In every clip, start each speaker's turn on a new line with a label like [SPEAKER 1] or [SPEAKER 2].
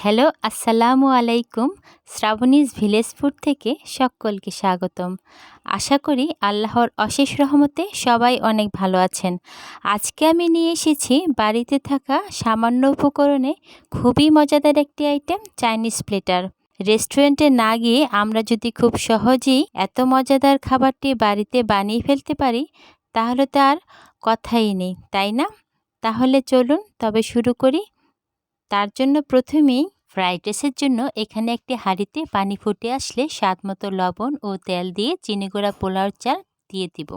[SPEAKER 1] Hello, আসসালামু আলাইকুম। Shrabani's village food থেকে সকলকে স্বাগতম। আশা করি আল্লাহর অশেষ রহমতে সবাই অনেক ভালো আছেন। আজকে আমি নিয়ে এসেছি বাড়িতে থাকা সামান্য উপকরণে খুবই মজাদার একটি আইটেম চাইনিজ প্লেটার রেস্টুরেন্টে না গিয়ে আমরা যদি খুব সহজেই এত মজাদার খাবারটি বাড়িতে বানিয়ে ফেলতে পারি, তাহলে তো আর কথাই নেই, তাই না? তাহলে চলুন, তবে শুরু করি। তার জন্য প্রথমেই ফ্রাইড রাইসের জন্য এখানে একটি হাঁড়িতে পানি ফুটে আসলে স্বাদ মতো লবণ ও তেল দিয়ে চিনি গুঁড়া পোলাওর চাল দিয়ে দিব।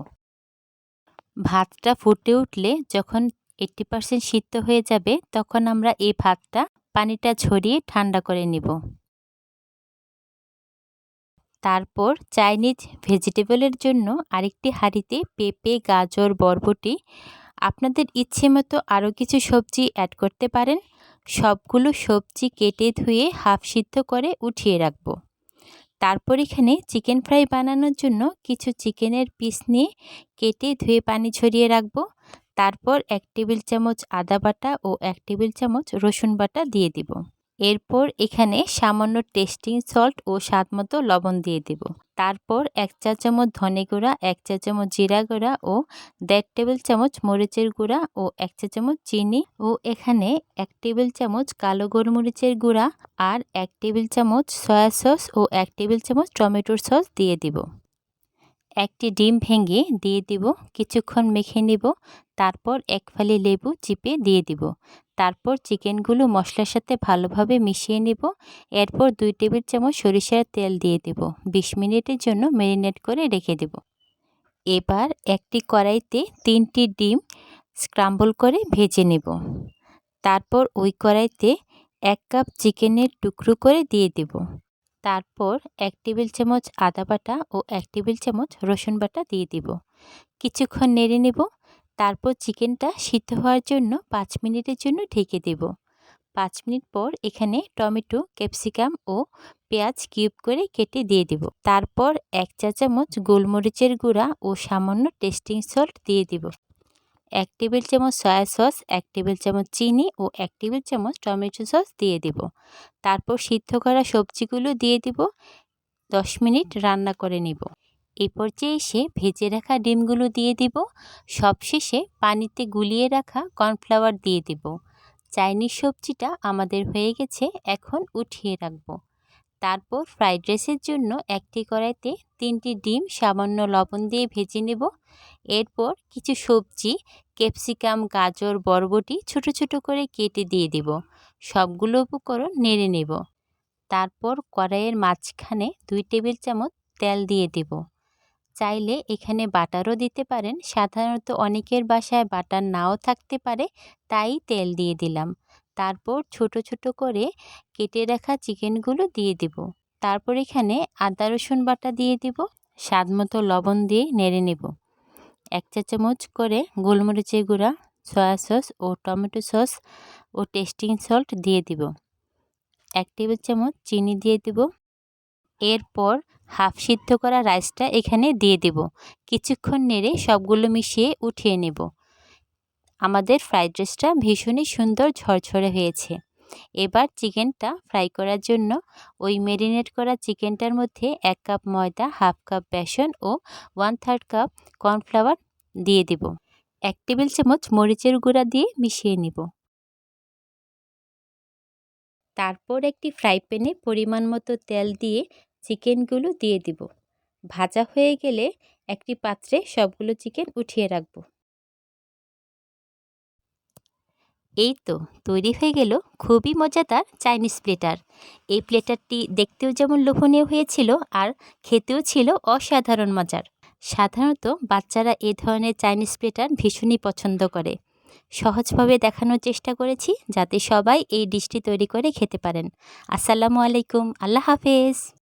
[SPEAKER 1] ভাতটা ফুটে উঠলে যখন এইট্টি পারসেন্ট সিদ্ধ হয়ে যাবে তখন আমরা এই ভাতটা পানিটা ঝরিয়ে ঠান্ডা করে নিব। তারপর চাইনিজ ভেজিটেবলের জন্য আরেকটি হাঁড়িতে পেঁপে, গাজর, বরবটি আপনাদের ইচ্ছে মতো আরও কিছু সবজি অ্যাড করতে পারেন। সবগুলো সবজি কেটে ধুয়ে হাফ সিদ্ধ করে উঠিয়ে রাখব। তারপর এখানে চিকেন ফ্রাই বানানোর জন্য কিছু চিকেনের পিস নিয়ে কেটে ধুয়ে পানি ঝরিয়ে রাখব। তারপর এক টেবিল চামচ আদা বাটা ও এক টেবিল চামচ রসুন বাটা দিয়ে দিব। এরপর এখানে সামান্য টেস্টিং সল্ট ও স্বাদ মতো লবণ দিয়ে দেব। তারপর এক চা চামচ ধনে গুঁড়া, এক চা চামচ জিরা গুঁড়া ও দেড় টেবিল চামচ মরিচের গুঁড়া ও এক চা চামচ চিনি ও এখানে এক টেবিল চামচ কালো গোলমরিচের গুঁড়া আর এক টেবিল চামচ সয়া সস ও এক টেবিল চামচ টমেটোর সস দিয়ে দিব। একটি ডিম ভেঙে দিয়ে দিব, কিছুক্ষণ মেখে নিব, তারপর এক ফালি লেবু চিপে দিয়ে দিব। তারপর চিকেনগুলো মশলার সাথে ভালোভাবে মিশিয়ে নেব। এরপর দুই টেবিল চামচ সরিষার তেল দিয়ে দেব। বিশ মিনিটের জন্য ম্যারিনেট করে রেখে দেব। এবার একটি কড়াইতে তিনটি ডিম স্ক্রাম্বল করে ভেজে নেব। তারপর ওই কড়াইতে এক কাপ চিকেনের টুকরো করে দিয়ে দেব। তারপর এক টেবিল চামচ আদা বাটা ও এক টেবিল চামচ রসুন বাটা দিয়ে দিব। কিছুক্ষণ নেড়ে নেব। তারপর চিকেনটা সিদ্ধ হওয়ার জন্য পাঁচ মিনিটের জন্য ঢেকে দেব। পাঁচ মিনিট পর এখানে টমেটো, ক্যাপসিকাম ও পেঁয়াজ কিউব করে কেটে দিয়ে দেব। তারপর এক চা চামচ গোলমরিচের গুঁড়া ও সামান্য টেস্টিং সল্ট দিয়ে দেব। এক টেবিল চামচ সয়া সস, এক টেবিল চামচ চিনি ও এক টেবিল চামচ টমেটো সস দিয়ে দেব। তারপর সিদ্ধ করা সবজিগুলো দিয়ে দিব। দশ মিনিট রান্না করে নেব। এই পর্যায়ে এসে ভেজে রাখা ডিমগুলো দিয়ে দিব, সবশেষে পানিতে গুলিয়ে রাখা কর্নফ্লাওয়ার দিয়ে দিব। চাইনিজ সবজিটা আমাদের হয়ে গেছে, এখন উঠিয়ে রাখব। তারপর ফ্রাইড রাইসের জন্য একটি কড়াইতে তিনটি ডিম, সামান্য লবণ দিয়ে ভেজে নেব। এরপর কিছু সবজি, ক্যাপসিকাম, গাজর, বরবটি ছোট ছোট করে কেটে দিয়ে দেব। সবগুলো উপকরণ নেড়ে নেব। তারপর কড়াইয়ের মাঝখানে দুই টেবিল চামচ তেল দিয়ে দেব। চাইলে এখানে বাটারও দিতে পারেন। সাধারণত অনেকের বাসায় বাটার নাও থাকতে পারে, তাই তেল দিয়ে দিলাম। তারপর ছোট ছোট করে কেটে রাখা চিকেনগুলো দিয়ে দেব। তারপর এখানে আদা, রসুন বাটা দিয়ে দিব। স্বাদ মতো লবণ দিয়ে নেড়ে নেব। এক চা চামচ করে গোলমরিচের গুঁড়া, সয়া সস ও টমেটো সস ও টেস্টিং সল্ট দিয়ে দিব। এক টেবিল চামচ চিনি দিয়ে দেব। এরপর হাফ সিদ্ধ করা রাইসটা এখানে দিয়ে দেব। কিছুক্ষণ নেড়ে সবগুলো মিশিয়ে উঠিয়ে নেব। আমাদের ফ্রাইড রাইসটা ভীষণই সুন্দর ঝরঝরে হয়েছে। এবার চিকেনটা ফ্রাই করার জন্য ওই ম্যারিনেট করা চিকেনটার মধ্যে এক কাপ ময়দা, হাফ কাপ বেসন ও ওয়ান থার্ড কাপ কর্নফ্লাওয়ার দিয়ে দেব। এক টেবিল চামচ মরিচের গুঁড়া দিয়ে মিশিয়ে নেব। তারপর একটি ফ্রাই প্যানে পরিমাণ মতো তেল দিয়ে চিকেনগুলো দিয়ে দিব। ভাজা হয়ে গেলে একটি পাত্রে সবগুলো চিকেন উঠিয়ে রাখব। এই তো, তৈরি হয়ে গেল খুবই মজাদার চাইনিজ প্লেটার। এই প্লেটারটি দেখতেও যেমন লোভনীয় হয়েছিল আর খেতেও ছিল অসাধারণ মজার। সাধারণত বাচ্চারা এ ধরনের চাইনিজ প্লেটার ভীষণই পছন্দ করে। সহজভাবে দেখানোর চেষ্টা করেছি যাতে সবাই এই ডিশটি তৈরি করে খেতে পারেন। আসসালামু আলাইকুম, আল্লাহ হাফেজ।